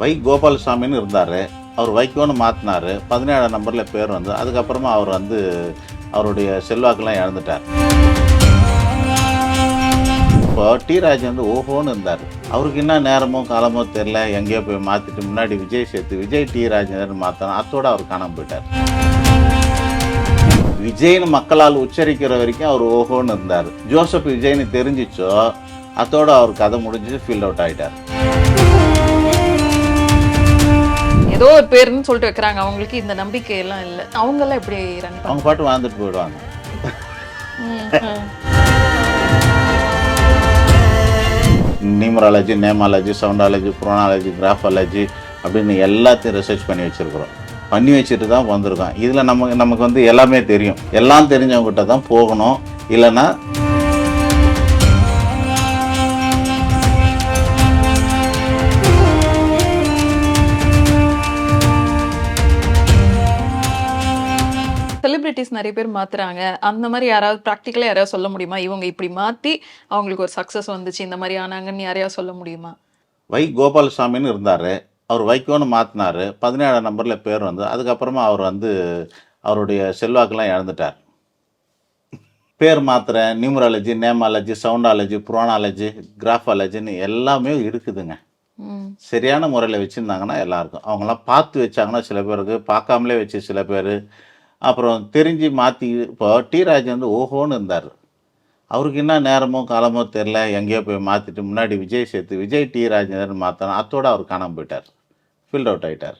வை கோபாலசாமின்னு இருந்தார். அவர் வைக்கோன்னு மாற்றினார் பதினேழாம் நம்பரில் பேர் வந்து அதுக்கப்புறமா அவர் வந்து அவருடைய செல்வாக்கெல்லாம் இழந்துட்டார். இப்போ டி ராஜ் வந்து ஓஹோன்னு இருந்தார். அவருக்கு என்ன நேரமோ காலமோ தெரில எங்கேயோ போய் மாற்றிட்டு முன்னாடி விஜய் சேர்த்து விஜய் டி ராஜேந்திரன் மாற்றணும் அத்தோடு அவர் காணாமல் போயிட்டார். விஜய்னு மக்களால் உச்சரிக்கிற வரைக்கும் அவர் ஓஹோன்னு இருந்தார். ஜோசப் விஜய்னு தெரிஞ்சிச்சோ அத்தோடு அவர் கதை முடிஞ்சு ஃபீல்ட் அவுட் ஆகிட்டார் ஏதோ ஒரு பேருன்னு சொல்லிட்டு வைக்கிறாங்க. அவங்களுக்கு இந்த நம்பிக்கை எல்லாம் இல்ல. அவங்க எல்லாம் எப்படி ரன் அவங்க பாட்டு வாழ்ந்துட்டு போயிடுவாங்க. Numerology nameology soundology pronology graphology அப்படின்னு எல்லாத்தையும் ரிசர்ச் பண்ணி வச்சுருக்குறோம். பண்ணி வச்சுட்டு தான் வந்திருக்கோம் இதில் நமக்கு நமக்கு வந்து எல்லாமே தெரியும். எல்லாம் தெரிஞ்சவங்ககிட்ட தான் போகணும். இல்லைன்னா செலிபிரிட்டிஸ் நிறைய பேர் மாத்துறாங்க. அந்த மாதிரி யாராவது ப்ராக்டிக்கலா யாராவது சொல்ல முடியுமா? இவங்க இப்படி மாத்தி அவங்களுக்கு ஒரு சக்சஸ் வந்துச்சு இந்த மாதிரி ஆனாங்கன்னு யாரையாவது சொல்ல முடியுமா? வை கோபாலசாமின்னு இருந்தார். அவர் வைக்கோன்னு மாற்றினார் பதினேழாம் நம்பரில் பேர் வந்து அதுக்கப்புறமா அவர் வந்து அவருடைய செல்வாக்கெல்லாம் இழந்துட்டார். பேர் மாத்திரை நியூமராலஜி நேமாலஜி சவுண்டாலஜி புரோனாலஜி கிராஃபாலஜின்னு எல்லாமே இருக்குதுங்க. சரியான முறையில் வச்சுருந்தாங்கன்னா எல்லாருக்கும். அவங்களாம் பார்த்து வச்சாங்கன்னா சில பேருக்கு பார்க்காமலே வச்சு சில பேர் அப்புறம் தெரிஞ்சு மாற்றி இப்போ டி ராஜ் வந்து ஓஹோன்னு இருந்தார். அவருக்கு என்ன நேரமோ காலமோ தெரில எங்கேயோ போய் மாற்றிட்டு முன்னாடி விஜய் சேர்த்து விஜய் டி ராஜேந்திரன் மாற்றணும் அத்தோட அவர் காணாம போயிட்டார். ஃபீல்ட் அவுட் ஆயிட்டார்.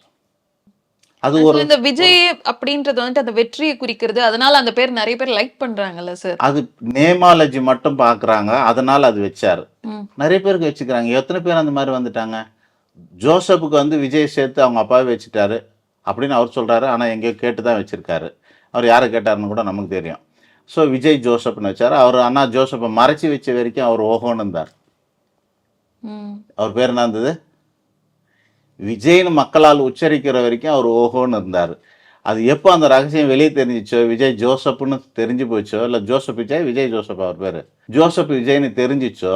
அது ஒரு இந்த விஜய் அப்படின்றது வந்துட்டு அந்த வெற்றியை குறிக்கிறது அதனால அந்த பேர் நிறைய பேர் லைக் பண்றாங்கல்ல சார் அது நேமாலஜி மட்டும் பார்க்குறாங்க அதனால் அது வச்சார். நிறைய பேருக்கு வச்சுக்கிறாங்க. எத்தனை பேர் அந்த மாதிரி வந்துட்டாங்க? ஜோசப்புக்கு வந்து விஜய் சேர்த்து அவங்க அப்பாவே வச்சுட்டாரு. அப்படின்னு அவர் சொல்கிறாரு ஆனால் எங்கேயோ கேட்டு தான் வச்சுருக்காரு. அவர் யாரை கேட்டாருன்னு கூட நமக்கு தெரியும். ஸோ விஜய் ஜோசப்னு வச்சார். அவர் அண்ணா ஜோசப்பை மறைச்சி வச்ச வரைக்கும் அவர் ஓஹோன்னு இருந்தார். அவர் பேர் என்ன இருந்தது? விஜய்னு மக்களால் உச்சரிக்கிற வரைக்கும் அவர் ஓஹோன்னு இருந்தார். அது எப்போ அந்த ரகசியம் வெளியே தெரிஞ்சிச்சோ விஜய் ஜோசப்னு தெரிஞ்சு போச்சோ இல்லை ஜோசப் விஜய் விஜய் ஜோசப் அவர் பேர். ஜோசப் விஜய்னு தெரிஞ்சிச்சோ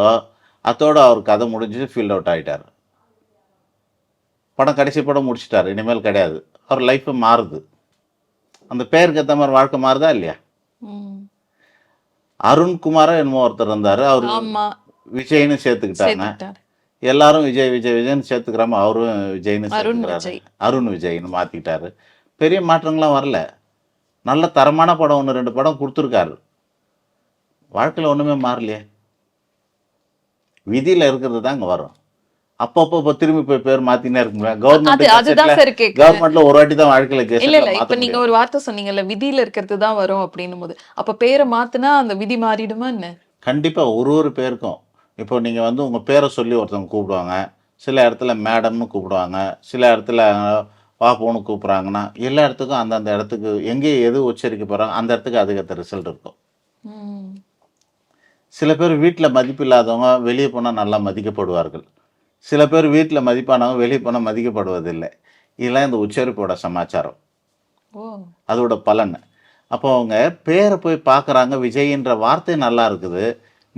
அத்தோட அவர் கதை முடிஞ்சு ஃபீல்ட் அவுட் ஆயிட்டார். படம் கடைசி படம் முடிச்சிட்டார் இனிமேல் கிடையாது. அவர் லைஃப்பு மாறுது. அந்த பேருக்கு ஏற்ற மாதிரி வாழ்க்கை மாறுதா இல்லையா. அருண்குமாரா என்னமோ ஒருத்தர் இருந்தார். அவர் விஜய்னு சேர்த்துக்கிட்டாங்க எல்லாரும் விஜய் விஜய் விஜய்னு சேர்த்துக்கிறாம அவரும் விஜய்னு அருண் சேர்த்துக்கிறாரு. விஜய். அருண் விஜய்னு மாற்றிக்கிட்டாரு பெரிய மாற்றங்கள்லாம் வரல. நல்ல தரமான படம் ஒன்று ரெண்டு படம் கொடுத்துருக்காரு. வாழ்க்கையில் ஒன்றுமே மாறலையே. விதியில் இருக்கிறது தான் இங்கே வரும். அப்பப்போ திரும்பி போய் பேர் மாற்றினே இருக்குங்களா அது அதுதான் கவர்மெண்ட் சார் கேக்குறேன் கவர்மெண்ட்ல ஒரு வாட்டி தான் வாழ்க்கையில் கேஸ் இல்ல இல்ல இப்ப நீங்க ஒரு வார்த்தை சொன்னீங்கல்ல விதியில இருக்கிறது தான் வரும் அப்படின்னும் போது அப்ப பேரை மாத்துனா அந்த விதி மாறிடுமா என்ன? கண்டிப்பாக ஒரு ஒரு பேருக்கும். இப்போ நீங்கள் வந்து உங்கள் பேரை சொல்லி ஒருத்தவங்க கூப்பிடுவாங்க. சில இடத்துல மேடம்னு கூப்பிடுவாங்க. சில இடத்துல வா போன்னு கூப்பிட்றாங்கன்னா எல்லா இடத்துக்கும் அந்தந்த இடத்துக்கு எங்கே எது உச்சரிக்க போகிறாங்க அந்த இடத்துக்கு அதுக்கேற்ற ரிசல்ட் இருக்கும். சில பேர் வீட்டில் மதிப்பு இல்லாதவங்க வெளியே போனால் நல்லா மதிக்கப்படுவார்கள். சில பேர் வீட்டில் மதிப்பானவங்க வெளியே போனால் மதிக்கப்படுவதில்லை. இதெல்லாம் இந்த உச்சரிப்போட சமாச்சாரம். அதோட பலன். அப்போ அவங்க பேரை போய் பார்க்குறாங்க விஜய்ன்ற வார்த்தை நல்லா இருக்குது.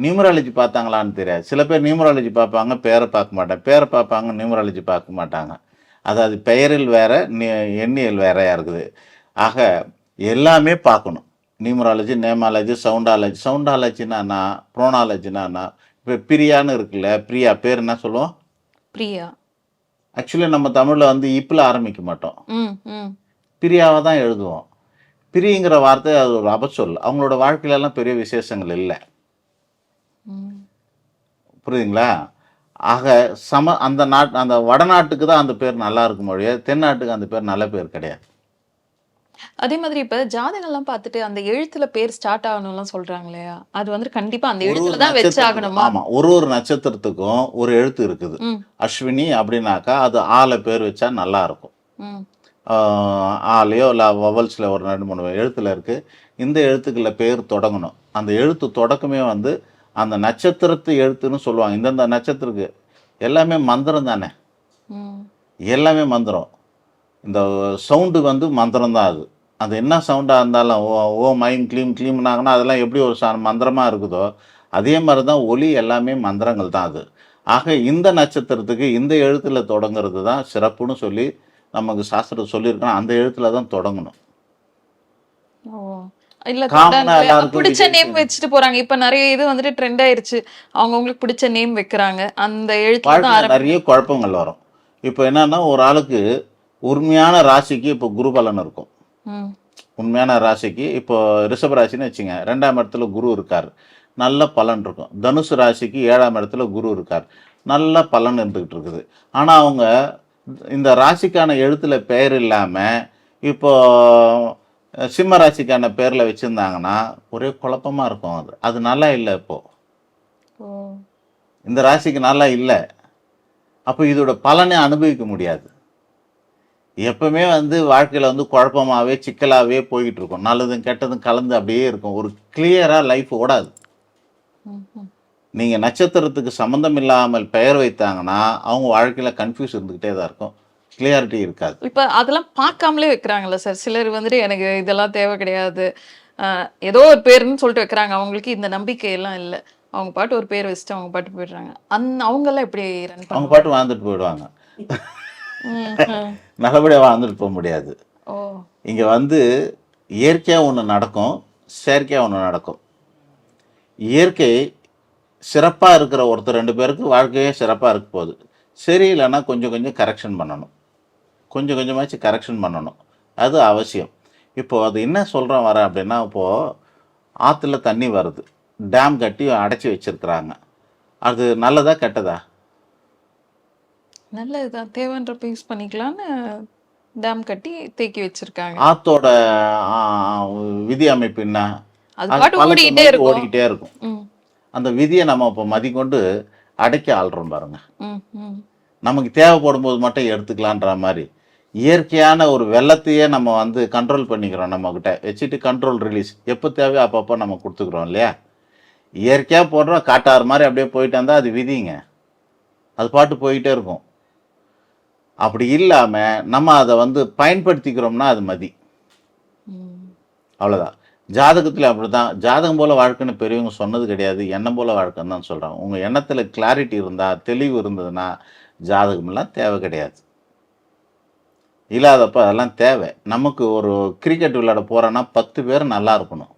நியூமராலஜி பார்த்தாங்களான்னு தெரியாது. சில பேர் நியூமராலஜி பார்ப்பாங்க பேரை பார்க்க மாட்டாங்க. பேரை பார்ப்பாங்க நியூமராலஜி பார்க்க மாட்டாங்க. அதாவது பெயரில் வேற எண்ணியல் வேறையாக இருக்குது. ஆக எல்லாமே பார்க்கணும். Numerology nameology சவுண்டாலஜி. சவுண்டாலஜினா ப்ரோனாலஜினா இப்போ பிரியான்னு இருக்குல்ல பிரியா பேர் என்ன சொல்லுவோம்? பிரியா. ஆக்சுவலி நம்ம தமிழில் வந்து இப்பில் ஆரம்பிக்க மாட்டோம். பிரியாவை தான் எழுதுவோம். பிரிங்கிற வார்த்தை அது ஒரு அபச்சொல் அவங்களோட வாழ்க்கையிலலாம் பெரிய விசேஷங்கள் இல்லை. புரியுதுங்களா? ஆக சம அந்த நாட் அந்த வடநாட்டுக்கு தான் அந்த பேர் நல்லா இருக்கும் மொழிய தென்னாட்டுக்கு அந்த பேர் நல்ல பேர் கிடையாது. அதே மாதிரி இப்ப ஜாதகம்லாம் பார்த்துட்டு அந்த எழுத்துல பேர் ஸ்டார்ட் ஆகணும்லாம் சொல்றாங்க இல்லையா? அது வந்து கண்டிப்பா அந்த எழுத்துல தான் வச்சு நட்சத்திரத்துக்கும் ஆகணுமா ஆமா ஒரு ஒரு நட்சத்திரத்துக்கும் ஒரு எழுத்து இருக்குது. அஸ்வினி அப்படின்னாக்கா அது ஆல பேர் வச்சா நல்லா இருக்கும். ஆலையோ இல்லை வவல்ஸில் ஒரு ரெண்டு மூணு எழுத்துல இருக்கு. இந்த எழுத்துக்களில் பேர் தொடங்கணும். அந்த எழுத்து தொடக்கமே வந்து அந்த நட்சத்திரத்து எழுத்துன்னு சொல்லுவாங்க. இந்தந்த நட்சத்திரத்துக்கு எல்லாமே மந்திரம் தானே? எல்லாமே மந்திரம். இந்த சவுண்டு வந்து மந்திரம் தான் அது. அது என்ன சவுண்டாக இருந்தாலும் ஓ ஓ மைம் க்ளீம் க்ளீம்னாங்கன்னா அதெல்லாம் எப்படி ஒரு ச மந்திரமாக இருக்குதோ அதே மாதிரி தான் ஒலி எல்லாமே மந்திரங்கள் தான் அது. ஆக இந்த நட்சத்திரத்துக்கு இந்த எழுத்துல தொடங்குறது தான் சிறப்புன்னு சொல்லி நமக்கு சாஸ்திரம் சொல்லியிருக்கோம் அந்த எழுத்துல தான் தொடங்கணும். இல்ல பிடிச்ச நேம் வச்சுட்டு போறாங்க. இப்ப நிறைய இது வந்துட்டு ட்ரெண்ட் ஆயிருச்சு. அவங்கவுங்களுக்கு பிடிச்ச நேம் வைக்கிறாங்க. அந்த ஆரம்பி நிறைய குழப்பங்கள் வரும். இப்போ என்னன்னா ஒரு ஆளுக்கு உண்மையான ராசிக்கு இப்போ குரு பலன் இருக்கும். உண்மையான ராசிக்கு இப்போ ரிஷப ராசின்னு வச்சுங்க ரெண்டாம் இடத்துல குரு இருக்கார். நல்ல பலன் இருக்கும். தனுசு ராசிக்கு ஏழாம் இடத்துல குரு இருக்கார். நல்ல பலன் இருந்துகிட்டு இருக்குது. ஆனால் அவங்க இந்த ராசிக்கான எழுத்துல பெயர் இல்லாமல் இப்போ சிம்ம ராசிக்கான பேரில் வச்சுருந்தாங்கன்னா ஒரே குழப்பமாக இருக்கும் அது. அது நல்லா இல்லை இப்போ. ஓ. இந்த ராசிக்கு நல்லா இல்லை. அப்போ இதோட பலனை அனுபவிக்க முடியாது. எப்பவுமே வந்து வாழ்க்கையில் வந்து குழப்பமாகவே சிக்கலாகவே போய்கிட்டு இருக்கும். நல்லதும் கெட்டதும் கலந்து அப்படியே இருக்கும். ஒரு கிளியராக லைஃப் ஓடாது. நீங்கள் நட்சத்திரத்துக்கு சம்மந்தம் இல்லாமல் பெயர் வைத்தாங்கன்னா அவங்க வாழ்க்கையில் கன்ஃபியூஸ் இருந்துக்கிட்டே தான் இருக்கும். கிளியாரிட்டி இருக்காது. இப்ப அதெல்லாம் பார்க்காமலே வைக்கிறாங்கல்ல சார் சிலர் வந்துட்டு எனக்கு இதெல்லாம் தேவை கிடையாது. ஏதோ ஒரு பேருன்னு சொல்லிட்டு வைக்கிறாங்க. அவங்களுக்கு இந்த நம்பிக்கை எல்லாம் இல்லை. அவங்க பாட்டு ஒரு பேர் வச்சுட்டு அவங்க பாட்டு போயிடுறாங்க. அந் அவங்க எல்லாம் எப்படி அவங்க பாட்டு வாழ்ந்துட்டு போயிடுவாங்க. நல்லபடியாக வாழ்ந்துட்டு போக முடியாது. இங்கே வந்து இயற்கையாக ஒன்று நடக்கும் செயற்கையாக ஒன்று நடக்கும். இயற்கை சிறப்பாக இருக்கிற ஒருத்தர் ரெண்டு பேருக்கு வாழ்க்கையே சிறப்பாக இருக்க போகுது. சரியில்லைன்னா கொஞ்சம் கொஞ்சம் கரெக்ஷன் பண்ணணும். கொஞ்சம் கொஞ்சமாச்சு கரெக்ஷன் பண்ணணும். அது அவசியம். இப்போ அது என்ன சொல்கிறேன் வரேன் அப்படின்னா இப்போது ஆற்றுல தண்ணி வருது. டேம் கட்டி அடைச்சி வச்சிருக்கிறாங்க. அது நல்லதா கெட்டதா? நல்லதுதான். தேவைன்றப்ப யூஸ் பண்ணிக்கலாம்னு டேம் கட்டி தேக்கி வச்சிருக்காங்க. ஆத்தோட விதி அமைப்பு என்ன? ஓடிக்கிட்டே இருக்கும். ஓடிக்கிட்டே இருக்கும். ம், அந்த விதியை நம்ம இப்போ மதிக்கொண்டு அடக்கி ஆள்றோம் பாருங்க. நமக்கு தேவைப்படும் போது மட்டும் எடுத்துக்கலான்ற மாதிரி. இயற்கையான ஒரு வெள்ளத்தையே நம்ம வந்து கண்ட்ரோல் பண்ணிக்கிறோம் நம்மக்கிட்ட வச்சுட்டு கண்ட்ரோல் ரிலீஸ் எப்போ தேவையோ அப்பப்போ நம்ம கொடுத்துக்குறோம் இல்லையா? இயற்கையாக போடுறோம் காட்டாறு மாதிரி அப்படியே போயிட்டு வந்தால் அது விதிங்க. அது பாட்டு போயிட்டே இருக்கும். அப்படி இல்லாமல் நம்ம அதை வந்து பயன்படுத்திக்கிறோம்னா அது மதி. அவ்வளோதான் ஜாதகத்தில் அப்படி தான் ஜாதகம் போல் வாழ்க்கைன்னு பெரியவங்க சொன்னது கிடையாது. எண்ணம் போல் வாழ்க்கைன்னு தான் சொல்கிறாங்க உங்கள் எண்ணத்தில் கிளாரிட்டி இருந்தால் தெளிவு இருந்ததுன்னா ஜாதகமெல்லாம் தேவை கிடையாது. இல்லாதப்ப அதெல்லாம் தேவை. நமக்கு ஒரு கிரிக்கெட் விளையாட போகிறோன்னா பத்து பேர் நல்லா இருக்கணும்.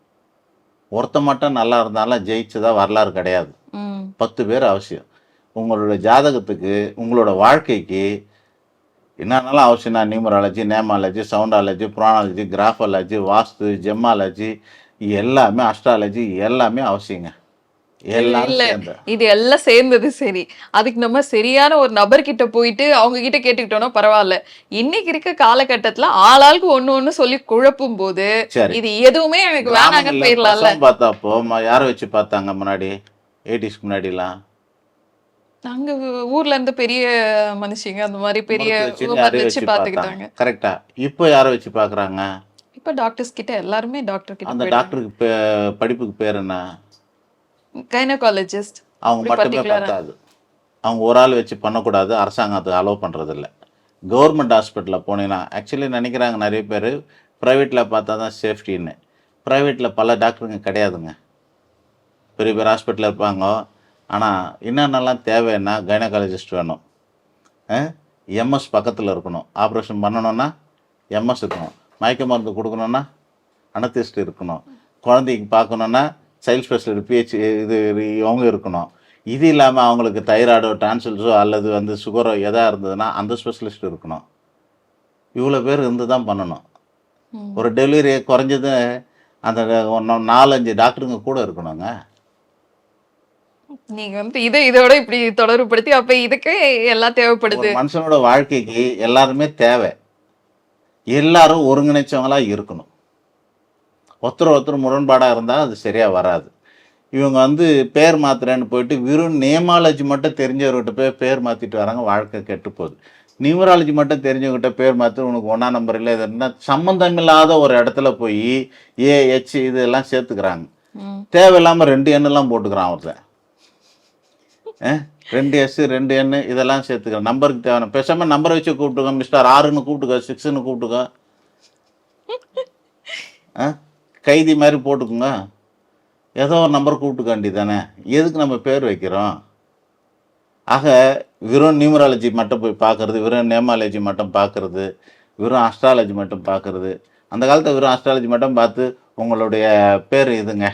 ஒருத்த மட்டும் நல்லா இருந்தாலும் ஜெயிச்சதா வரலாறு கிடையாது. பத்து பேர் அவசியம். உங்களோட ஜாதகத்துக்கு உங்களோட வாழ்க்கைக்கு என்னென்னலாம் அவசியம்னா numerology nameology soundology puranology graphology vastu gemmology எல்லாமே அஸ்ட்ராலஜி எல்லாமே அவசியங்க. இது எல்லாம் சேர்ந்தது சரி. அதுக்கு நம்ம சரியான ஒரு நபர்கிட்ட போயிட்டு அவங்க கிட்ட கேட்டுக்கிட்டோம்னா பரவாயில்ல. இன்னைக்கு இருக்க காலகட்டத்துல ஆளாளுக்கு ஒண்ணு ஒண்ணு சொல்லி குழப்பும் போது இது எதுவுமே எனக்கு வேணாங்க கிராமங்கள்ல போயிடலாம்ல பார்த்தப்போ யாரை வச்சு பார்த்தாங்க முன்னாடி? எயிட்டிஸ்க்கு முன்னாடிலாம். நாங்க ஊர்ல இருந்து பெரிய மனுஷங்க அந்த மாதிரி பெரிய வச்சு பாத்துக்கிட்டாங்க கரெக்டா இப்போ யாரை வச்சு பார்க்குறாங்க? இப்ப டாக்டர்ஸ் கிட்ட எல்லாருமே டாக்டர் கிட்ட அந்த டாக்டருக்கு படிப்புக்கு பேர் என்ன? கைனகாலஜிஸ்ட் அவங்க மட்டுமே? பத்தாது அவங்க ஒரு ஆள் வச்சு பண்ணக்கூடாது. அரசாங்கம் அதை அலோவ் பண்ணுறதில்ல கவர்மெண்ட் ஹாஸ்பிட்டலில் போனீங்கன்னா ஆக்சுவலி நினைக்கிறாங்க நிறைய பேர் ப்ரைவேட்டில் பார்த்தா தான் சேஃப்டின்னு ப்ரைவேட்டில் பல டாக்டருங்க கிடையாதுங்க. பெரிய பெரிய ஹாஸ்பிட்டலில் இருப்பாங்க. ஆனால் என்னென்னலாம் தேவைன்னா கைனகாலஜிஸ்ட் வேணும். எம்எஸ் பக்கத்தில் இருக்கணும். ஆப்ரேஷன் பண்ணணும்னா எம்எஸ் இருக்கணும். மயக்க மருந்து கொடுக்கணும்னா அனத்திஸ்ட் இருக்கணும். குழந்தைக்கு பார்க்கணுன்னா சைல்ட் ஸ்பெஷலிஸ்ட் பிஹெச் இது இவங்க இருக்கணும். இது இல்லாமல் அவங்களுக்கு தைராய்டோ டான்சில்ஸோ அல்லது வந்து சுகரோ எதாக இருந்ததுன்னா அந்த ஸ்பெஷலிஸ்ட் இருக்கணும். இவ்வளோ பேர் இருந்து தான் பண்ணணும். ஒரு டெலிவரி குறைஞ்சது அந்த ஒன்று நாலஞ்சு டாக்டருங்க கூட இருக்கணுங்க. நீங்க வந்து இதை இதோட இப்படி தொடர்புபடுத்தி அப்ப இதுக்கு எல்லாம் தேவைப்படுது. மனுஷனோட வாழ்க்கைக்கு எல்லாருமே தேவை. எல்லாரும் ஒருங்கிணைச்சவங்களா இருக்கணும். ஒருத்தர் ஒருத்தர் முரண்பாடாக இருந்தால் அது சரியாக வராது. இவங்க வந்து பேர் மாத்துறேன்னு போயிட்டு வெறும் நேமாலஜி மட்டும் தெரிஞ்சவர்கிட்ட போய் பேர் மாற்றிட்டு வராங்க வாழ்க்கை கெட்டு போகுது. நியூமராலஜி மட்டும் தெரிஞ்சவங்ககிட்ட பேர் மாற்றி உனக்கு ஒன்றா நம்பர் இல்லை இதுன்னா சம்மந்தம் இல்லாத ஒரு இடத்துல போய் ஏ ஹெச் இதெல்லாம் சேர்த்துக்கிறாங்க. தேவையில்லாமல் ரெண்டு எண்ணெல்லாம் போட்டுக்கிறான் ஒருத்தன்? ரெண்டு எஸ் ரெண்டு எண்ணு இதெல்லாம் சேர்த்துக்கலாம் நம்பருக்கு தேவையான பேசாமல் நம்பரை வச்சு கூப்பிட்டுக்கோ மிஸ்டர் ஆறுன்னு கூப்பிட்டுக்கோ சிக்ஸ்னு கூப்பிட்டுக்கோ. ஆ? கைதி மாதிரி போட்டுக்குங்க. ஏதோ ஒரு நம்பர் கூப்பிட்டுக்க வேண்டியதானே எதுக்கு நம்ம பேர் வைக்கிறோம்? ஆக வெறும் நியூமராலஜி மட்டும் போய் பார்க்கறது வெறும் நேமாலஜி மட்டும் பார்க்கறது வெறும் அஸ்ட்ராலஜி மட்டும் பார்க்கறது அந்த காலத்தில் வெறும் அஸ்ட்ராலஜி மட்டும் பார்த்து உங்களுடைய பேர் இதுங்க.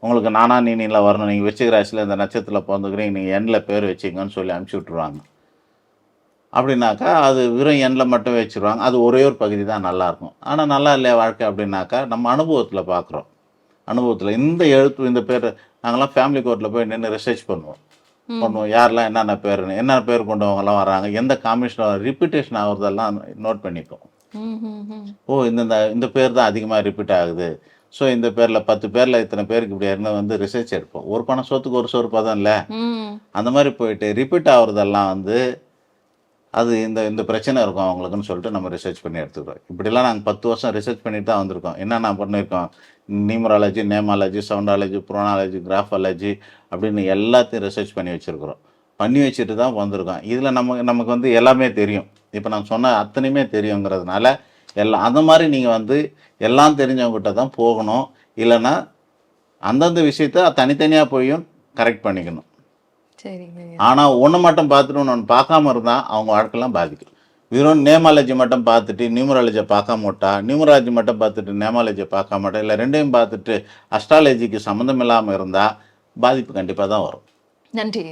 உங்களுக்கு நானா நீனியில் வரணும் நீங்கள் விருச்சிக ராசியில் இந்த நட்சத்திரத்தில் பிறந்துக்கிறீங்க நீங்கள் எண்ணில் பேர் வச்சிங்கன்னு சொல்லி அனுப்பிச்சி விட்ருவாங்க அப்படின்னாக்கா அது வெறும் எண்ணில் மட்டும் வச்சுருவாங்க. அது ஒரே ஒரு பகுதி தான் நல்லாயிருக்கும் ஆனால் நல்லா இல்லையா வாழ்க்கை அப்படின்னாக்கா நம்ம அனுபவத்தில் பார்க்குறோம் அனுபவத்தில் இந்த எழுத்து இந்த பேர் நாங்களாம் ஃபேமிலி கோர்ட்டில் போய் நின்று ரிசர்ச் பண்ணுவோம். பண்ணுவோம். யாரெல்லாம் என்னென்ன பேருன்னு என்னென்ன பேர் கொண்டவங்கலாம் வராங்க எந்த காம்பினேஷன் ரிப்பீட்டேஷன் ஆகுறதெல்லாம் நோட் பண்ணிப்போம். ஓ இந்த இந்த- இந்த பேர் தான் அதிகமாக ரிப்பீட் ஆகுது. ஸோ இந்த பேரில் பத்து பேரில் இத்தனை பேருக்கு இப்படி இருந்து வந்து ரிசர்ச் எடுப்போம். ஒரு பணம் சோத்துக்கு ஒரு சோறு பதம் இல்லை. அந்த மாதிரி போயிட்டு ரிப்பீட் ஆகுறதெல்லாம் வந்து அது இந்த இந்த பிரச்சனை இருக்கும் அவங்களுக்குன்னு சொல்லிட்டு நம்ம ரிசர்ச் பண்ணி எடுத்துக்கிறோம். இப்படிலாம் நாங்கள் பத்து வருஷம் ரிசர்ச் பண்ணிட்டு தான் வந்திருக்கோம். என்னென்ன பண்ணியிருக்கோம்? Numerology nameology soundology pronology graphology அப்படின்னு எல்லாத்தையும் ரிசர்ச் பண்ணி வச்சுருக்குறோம். பண்ணி வச்சுட்டு தான் வந்திருக்கோம். இதில் நமக்கு நமக்கு வந்து எல்லாமே தெரியும். இப்போ நான் சொன்ன அத்தனையுமே தெரியுங்கிறதுனால எல்லாம் அந்த மாதிரி நீங்கள் வந்து எல்லாம் தெரிஞ்சவங்ககிட்ட தான் போகணும். இல்லைன்னா அந்தந்த விஷயத்த தனித்தனியாக போயும் கரெக்ட் பண்ணிக்கணும். சரிங்க. ஆனால் ஒன்று மட்டும் பார்த்துட்டு ஒன்று பார்க்காம இருந்தால் அவங்க வாழ்க்கைலாம் பாதிக்கும். வெறும் நேமாலஜி மட்டும் பார்த்துட்டு நியூமராலஜியை பார்க்காம விட்டா நியூமராலஜி மட்டும் பார்த்துட்டு நேமாலஜியை பார்க்காம விட்டா இல்லை ரெண்டையும் பார்த்துட்டு அஸ்ட்ராலஜிக்கு சம்மந்தம் இல்லாமல் இருந்தால் பாதிப்பு கண்டிப்பாக தான் வரும். நன்றி